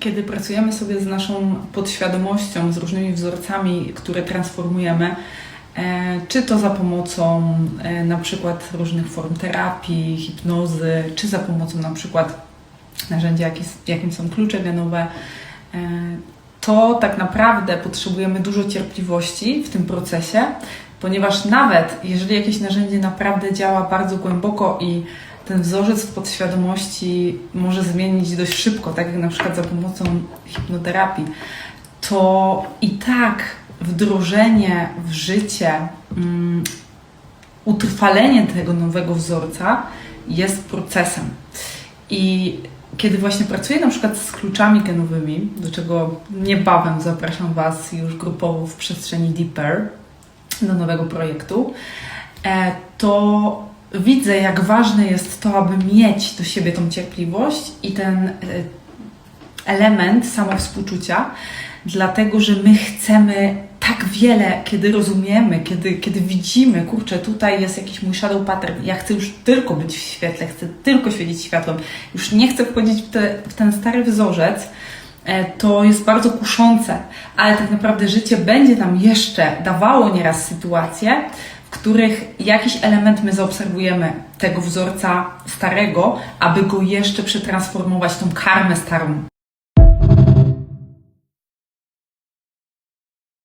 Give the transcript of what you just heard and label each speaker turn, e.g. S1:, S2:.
S1: kiedy pracujemy sobie z naszą podświadomością, z różnymi wzorcami, które transformujemy, e, czy to za pomocą e, na przykład różnych form terapii, hipnozy, czy za pomocą na przykład narzędzia, jakim są klucze genowe, e, to tak naprawdę potrzebujemy dużo cierpliwości w tym procesie, ponieważ nawet jeżeli jakieś narzędzie naprawdę działa bardzo głęboko i ten wzorzec w podświadomości może zmienić dość szybko, tak jak na przykład za pomocą hipnoterapii, to i tak wdrożenie w życie, mm, utrwalenie tego nowego wzorca jest procesem. I kiedy właśnie pracuję na przykład z kluczami genowymi, do czego niebawem zapraszam Was już grupowo w przestrzeni Deeper do nowego projektu, e, to widzę, jak ważne jest to, aby mieć do siebie tą cierpliwość i ten e, element samowspółczucia, dlatego że my chcemy tak wiele, kiedy rozumiemy, kiedy, kiedy widzimy, kurczę, tutaj jest jakiś mój shadow pattern, ja chcę już tylko być w świetle, chcę tylko świecić światłem, już nie chcę wchodzić w, te, w ten stary wzorzec, e, to jest bardzo kuszące, ale tak naprawdę życie będzie nam jeszcze dawało nieraz sytuacje, których jakiś element my zaobserwujemy tego wzorca starego, aby go jeszcze przetransformować, tą karmę starą